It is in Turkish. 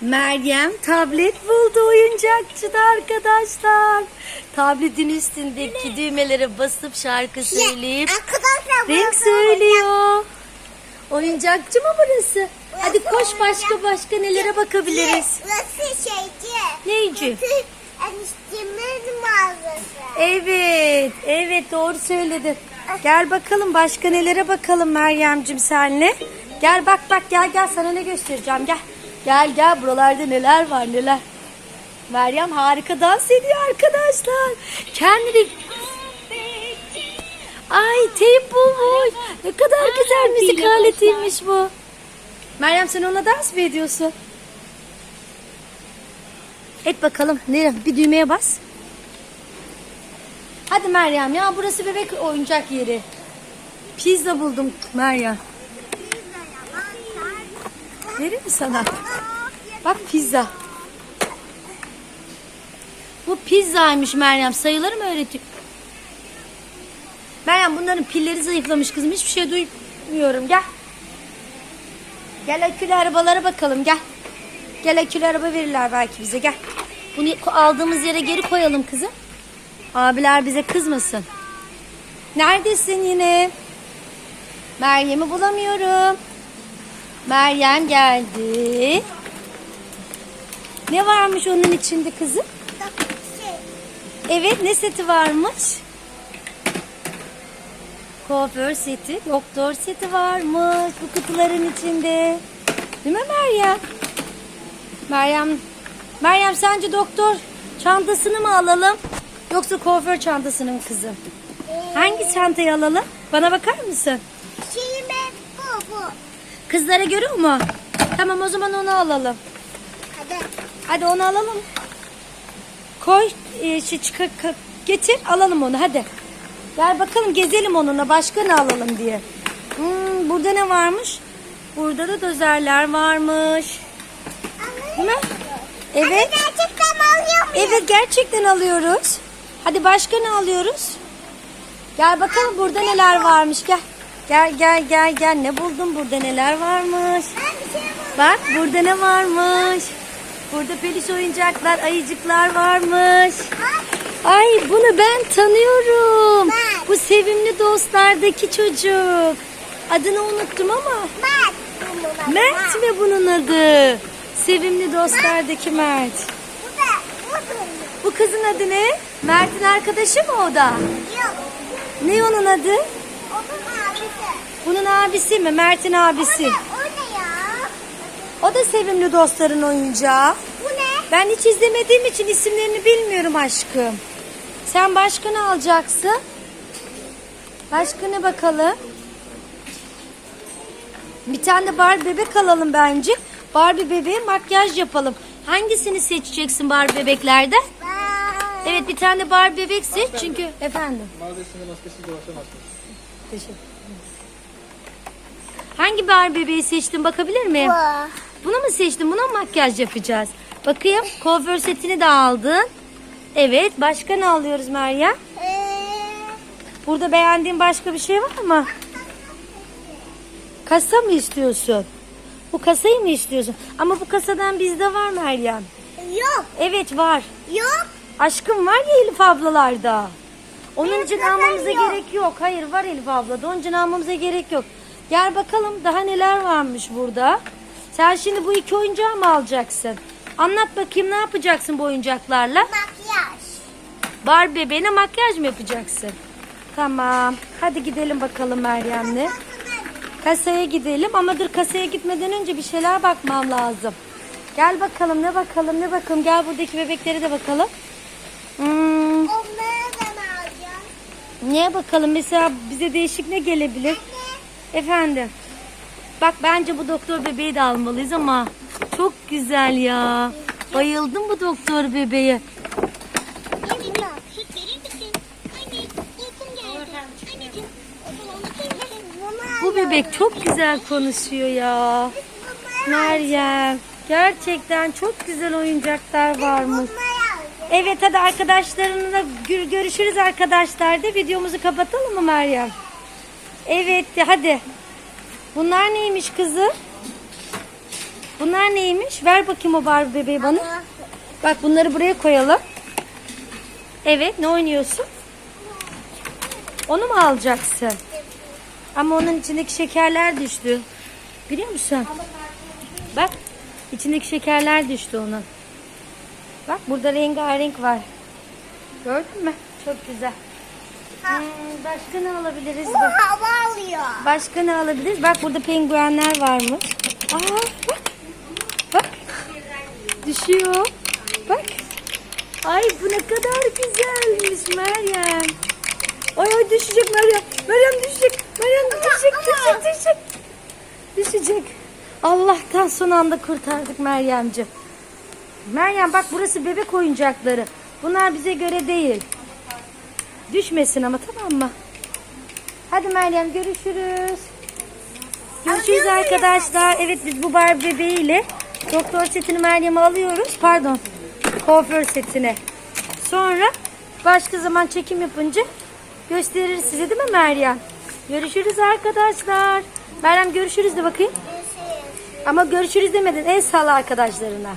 Meryem tablet buldu oyuncakçıda arkadaşlar. Tabletin üstündeki düğmelere basıp şarkı söyleyip renk burası söylüyor. Oyuncakçı mı burası? Hadi koş başka başka nelere bakabiliriz. Burası şeyci. Neyci? Burası eniştemin mağazası. Evet, evet doğru söyledin. Gel bakalım başka nelere bakalım Meryem'cim senle. Gel bak bak gel gel sana ne göstereceğim gel. Gel gel buralarda neler var neler. Meryem harika dans ediyor arkadaşlar. Kendini... Ay teyp bulmuş. Ne kadar güzel müzik aletiymiş bu. Meryem sen ona dans mı ediyorsun? Et bakalım. Nereye? Bir düğmeye bas. Hadi Meryem ya burası bebek oyuncak yeri. Pizza buldum Meryem. Vereyim mi sana? Bak pizza. Bu pizzaymış Meryem. Sayıları mı öğretiyor? Meryem bunların pilleri zayıflamış kızım. Hiçbir şey duymuyorum. Gel. Gel akülü arabalara bakalım gel. Gel akülü araba verirler belki bize gel. Bunu aldığımız yere geri koyalım kızım. Abiler bize kızmasın. Neredesin yine? Meryem'i bulamıyorum. Meryem geldi. Ne varmış onun içinde kızım? Evet ne seti varmış? Kuaför seti, doktor seti varmış bu kutuların içinde. Değil mi Meryem? Meryem, Meryem sence doktor çantasını mı alalım? Yoksa kuaför çantasını mı kızım? Hangi çantayı alalım? Bana bakar mısın? Kızlara göre mu? Tamam o zaman onu alalım. Hadi. Hadi onu alalım. Koy, e, şey, çıkar, ka- getir alalım onu hadi. Gel bakalım gezelim onunla başka ne alalım diye. Hmm, burada ne varmış? Burada da dozerler varmış. Değil mi? Evet. Gerçekten alıyor muyum? Evet gerçekten alıyoruz. Hadi başka ne alıyoruz? Gel bakalım burada neler varmış gel. Gel gel gel gel ne buldun burada neler varmış. Şey. Bak burada ne varmış. Burada peluş oyuncaklar, ayıcıklar varmış. Ay bunu ben tanıyorum. Ben. Bu sevimli dostlardaki çocuk. Adını unuttum ama. Mert. Mert mi bunun adı? Sevimli dostlardaki Mert. Bu kızın adı ne? Mert'in arkadaşı mı o da? Yok. Ne onun adı? Onun. Bunun abisi mi? Mert'in abisi. O ne? O ne ya? O da sevimli dostların oyuncağı. Bu ne? Ben hiç izlemediğim için isimlerini bilmiyorum aşkım. Sen başka ne alacaksın? Başka ne bakalım? Bir tane de Barbie bebek alalım bence. Barbie bebeğe makyaj yapalım. Hangisini seçeceksin Barbie bebeklerden? Evet bir tane Barbie bebek seç çünkü efendim. Mağazasında maskesi dolaşan maskesi. Teşekkür Hangi Barbie bebeği seçtin bakabilir miyim? Bu. Bunu mu seçtin? Buna mı makyaj yapacağız? Bakayım kuaför setini de aldın. Evet başka ne alıyoruz Meryem? Ee, Burada beğendiğin başka bir şey var mı? Kasa mı istiyorsun? Bu kasayı mı istiyorsun? Ama bu kasadan bizde var Meryem. yok. Evet var. Yok. Aşkım var ya Elif ablalarda. Onun Benim için almamıza yok. gerek yok. Hayır var Elif ablada. Onun için almamıza gerek yok. Gel bakalım daha neler varmış burada. Sen şimdi bu iki oyuncağı mı alacaksın? Anlat bakayım ne yapacaksın bu oyuncaklarla? Makyaj. Barbie bebeğine makyaj mı yapacaksın? Tamam. Hadi gidelim bakalım Meryem'le. Kasaya gidelim ama dur kasaya gitmeden önce bir şeyler bakmam lazım. Gel bakalım ne bakalım ne bakalım. Gel buradaki bebeklere de bakalım. Hmm, Onları da mı alacağım? niye bakalım mesela bize değişik ne gelebilir? Efendim. Bak bence bu doktor bebeği de almalıyız ama çok güzel ya. Bayıldım bu doktor bebeğe. Bu bebek çok güzel konuşuyor ya. Meryem. Gerçekten çok güzel oyuncaklar varmış. Evet hadi arkadaşlarınla gör- görüşürüz arkadaşlar de videomuzu kapatalım mı Meryem? Evet hadi. Bunlar neymiş kızım? Bunlar neymiş? Ver bakayım o Barbie bebeği bana. Bak bunları buraya koyalım. Evet ne oynuyorsun? Onu mu alacaksın? Ama onun içindeki şekerler düştü. Biliyor musun? Bak içindeki şekerler düştü onun. Bak burada rengarenk var. Gördün mü? Çok güzel. Hmm, başka ne alabiliriz? Bu Bak. hava alıyor. Başka ne alabiliriz? Bak burada penguenler varmış. Aa bak. Bak. Düşüyor. Bak. Ay bu ne kadar güzelmiş Meryem. Ay ay düşecek Meryem. Meryem düşecek. Meryem düşecek, düşecek, düşecek. Düşecek. Allah'tan son anda kurtardık Meryemciğim. Meryem bak burası bebek oyuncakları. Bunlar bize göre değil. Düşmesin ama tamam mı? Hadi Meryem görüşürüz. Görüşürüz arkadaşlar. Evet biz bu Barbie bebeğiyle doktor setini Meryem'e alıyoruz. Pardon. Kuaför setini. Sonra başka zaman çekim yapınca gösteririz size değil mi Meryem? Görüşürüz arkadaşlar. Meryem görüşürüz de bakayım. Ama görüşürüz demedin. El salla arkadaşlarına.